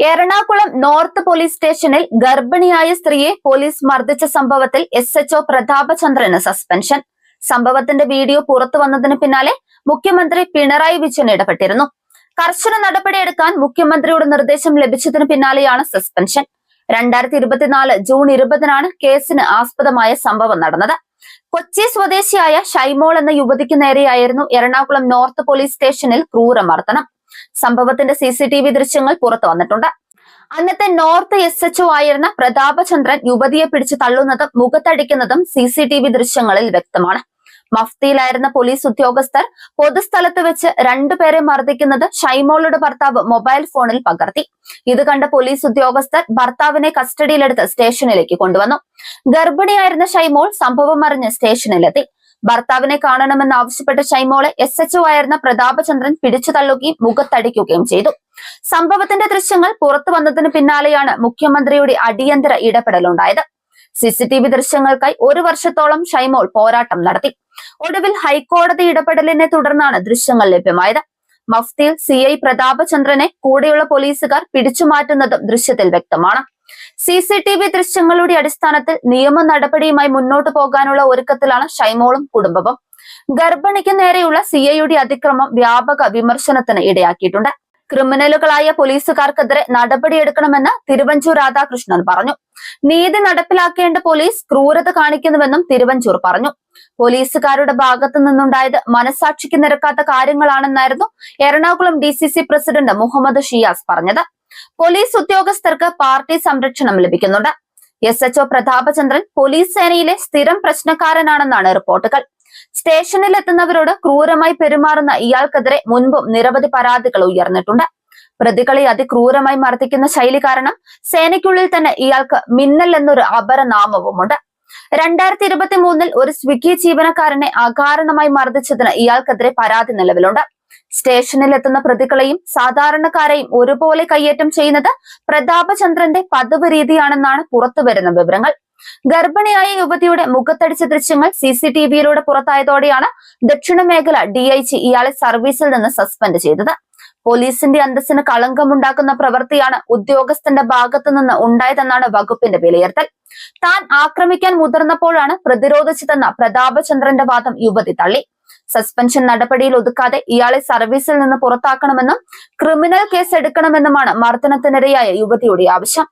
Ernakulam north police സ്റ്റേഷനിൽ ഗർഭിണിയായ സ്ത്രീയെ പോലീസ് മർദ്ദിച്ച സംഭവത്തിൽ എസ് എച്ച്ഒ പ്രതാപചന്ദ്രന് സസ്പെൻഷൻ. സംഭവത്തിന്റെ വീഡിയോ പുറത്തു വന്നതിന് പിന്നാലെ മുഖ്യമന്ത്രി പിണറായി വിജയൻ ഇടപെട്ടിരുന്നു. കർശന നടപടിയെടുക്കാൻ മുഖ്യമന്ത്രിയുടെ നിർദ്ദേശം ലഭിച്ചതിന് പിന്നാലെയാണ് സസ്പെൻഷൻ. രണ്ടായിരത്തി ഇരുപത്തിനാല് ജൂൺ ഇരുപതിനാണ് കേസിന് ആസ്പദമായ സംഭവം നടന്നത്. കൊച്ചി സ്വദേശിയായ ഷൈമോൾ എന്ന യുവതിക്ക് നേരെയായിരുന്നു എറണാകുളം നോർത്ത് പോലീസ് സ്റ്റേഷനിൽ ക്രൂരമർദ്ദനം. സംഭവത്തിന്റെ സി സി ടി വി ദൃശ്യങ്ങൾ പുറത്തു വന്നിട്ടുണ്ട്. അന്നത്തെ നോർത്ത് എസ് എച്ച്ഒ ആയിരുന്ന പ്രതാപചന്ദ്രൻ യുവതിയെ പിടിച്ചു തള്ളുന്നതും മുഖത്തടിക്കുന്നതും സി സി ടി വി ദൃശ്യങ്ങളിൽ വ്യക്തമാണ്. മഫ്തിയിലായിരുന്ന പോലീസ് ഉദ്യോഗസ്ഥർ പൊതുസ്ഥലത്ത് വെച്ച് രണ്ടുപേരെ മർദ്ദിക്കുന്നത് ഷൈമോളുടെ ഭർത്താവ് മൊബൈൽ ഫോണിൽ പകർത്തി. ഇത് കണ്ട പോലീസ് ഉദ്യോഗസ്ഥർ ഭർത്താവിനെ കസ്റ്റഡിയിലെടുത്ത് സ്റ്റേഷനിലേക്ക് കൊണ്ടുവന്നു. ഗർഭിണിയായിരുന്ന ഷൈമോൾ സംഭവം അറിഞ്ഞ് സ്റ്റേഷനിലെത്തി. ഭർത്താവിനെ കാണണമെന്ന് ആവശ്യപ്പെട്ട ഷൈമോളെ എസ് എച്ച് ആയിരുന്ന പ്രതാപചന്ദ്രൻ പിടിച്ചു തള്ളുകയും മുഖത്തടിക്കുകയും ചെയ്തു. സംഭവത്തിന്റെ ദൃശ്യങ്ങൾ പുറത്തു വന്നതിന് പിന്നാലെയാണ് മുഖ്യമന്ത്രിയുടെ അടിയന്തര ഇടപെടലുണ്ടായത്. സിസിടിവി ദൃശ്യങ്ങൾക്കായി ഒരു വർഷത്തോളം ഷൈമോൾ പോരാട്ടം നടത്തി. ഒടുവിൽ ഹൈക്കോടതി ഇടപെടലിനെ തുടർന്നാണ് ദൃശ്യങ്ങൾ ലഭ്യമായത്. മഫ്തിയിൽ സി ഐ പ്രതാപചന്ദ്രനെ കൂടെയുള്ള പോലീസുകാർ പിടിച്ചുമാറ്റുന്നതും ദൃശ്യത്തിൽ വ്യക്തമാണ്. സി സി ടി വി ദൃശ്യങ്ങളുടെ അടിസ്ഥാനത്തിൽ നിയമ നടപടിയുമായി മുന്നോട്ടു പോകാനുള്ള ഒരുക്കത്തിലാണ് ഷൈമോളും കുടുംബവും. ഗർഭിണിക്ക് നേരെയുള്ള സി ഐയുടെ അതിക്രമം വ്യാപക വിമർശനത്തിന് ഇടയാക്കിയിട്ടുണ്ട്. ക്രിമിനലുകളായ പോലീസുകാർക്കെതിരെ നടപടിയെടുക്കണമെന്ന് തിരുവഞ്ചൂർ രാധാകൃഷ്ണൻ പറഞ്ഞു. നീതി നടപ്പിലാക്കേണ്ട പോലീസ് ക്രൂരത കാണിക്കുന്നുവെന്നും തിരുവഞ്ചൂർ പറഞ്ഞു. പോലീസുകാരുടെ ഭാഗത്തു നിന്നുണ്ടായത് മനസാക്ഷിക്ക് നിരക്കാത്ത കാര്യങ്ങളാണെന്നായിരുന്നു എറണാകുളം ഡി പ്രസിഡന്റ് മുഹമ്മദ് ഷിയാസ് പറഞ്ഞത്. പോലീസ് ഉദ്യോഗസ്ഥർക്ക് പാർട്ടി സംരക്ഷണം ലഭിക്കുന്നുണ്ട്. എസ് എച്ച്ഒ പ്രതാപചന്ദ്രൻ പോലീസ് സേനയിലെ സ്ഥിരം പ്രശ്നക്കാരനാണെന്നാണ് റിപ്പോർട്ടുകൾ. സ്റ്റേഷനിൽ എത്തുന്നവരോട് ക്രൂരമായി പെരുമാറുന്ന ഇയാൾക്കെതിരെ മുൻപും നിരവധി പരാതികൾ ഉയർന്നിട്ടുണ്ട്. പ്രതികളെ അതിക്രൂരമായി മർദ്ദിക്കുന്ന ശൈലി കാരണം സേനയ്ക്കുള്ളിൽ തന്നെ ഇയാൾക്ക് മിന്നൽ എന്നൊരു അപരനാമവുമുണ്ട്. രണ്ടായിരത്തി ഇരുപത്തി മൂന്നിൽ ഒരു സ്വിഗ്ഗി ജീവനക്കാരനെ അകാരണമായി മർദ്ദിച്ചതിന് ഇയാൾക്കെതിരെ പരാതി നിലവിലുണ്ട്. സ്റ്റേഷനിൽ എത്തുന്ന പ്രതികളെയും സാധാരണക്കാരെയും ഒരുപോലെ കയ്യേറ്റം ചെയ്യുന്നത് പ്രതാപചന്ദ്രന്റെ പതിവ് രീതിയാണെന്നാണ് പുറത്തുവരുന്ന വിവരങ്ങൾ. ഗർഭിണിയായ യുവതിയുടെ മുഖത്തടിച്ച ദൃശ്യങ്ങൾ സി സി ടി വിയിലൂടെ പുറത്തായതോടെയാണ് ദക്ഷിണ മേഖല ഡി ഐ ജി ഇയാളെ സർവീസിൽ നിന്ന് സസ്പെൻഡ് ചെയ്തത്. പോലീസിന്റെ അന്തസ്സിന് കളങ്കമുണ്ടാക്കുന്ന പ്രവൃത്തിയാണ് ഉദ്യോഗസ്ഥന്റെ ഭാഗത്തു നിന്ന് ഉണ്ടായതെന്നാണ് വകുപ്പിന്റെ വിലയിരുത്തൽ. താൻ ആക്രമിക്കാൻ മുതിർന്നപ്പോഴാണ് പ്രതിരോധിച്ചതെന്ന പ്രതാപചന്ദ്രന്റെ വാദം യുവതി തള്ളി. സസ്പെൻഷൻ നടപടിയിൽ ഒതുക്കാതെ ഇയാളെ സർവീസിൽ നിന്ന് പുറത്താക്കണമെന്നും ക്രിമിനൽ കേസ് എടുക്കണമെന്നുമാണ് മർദ്ദനത്തിനിരയായ യുവതിയുടെ ആവശ്യം.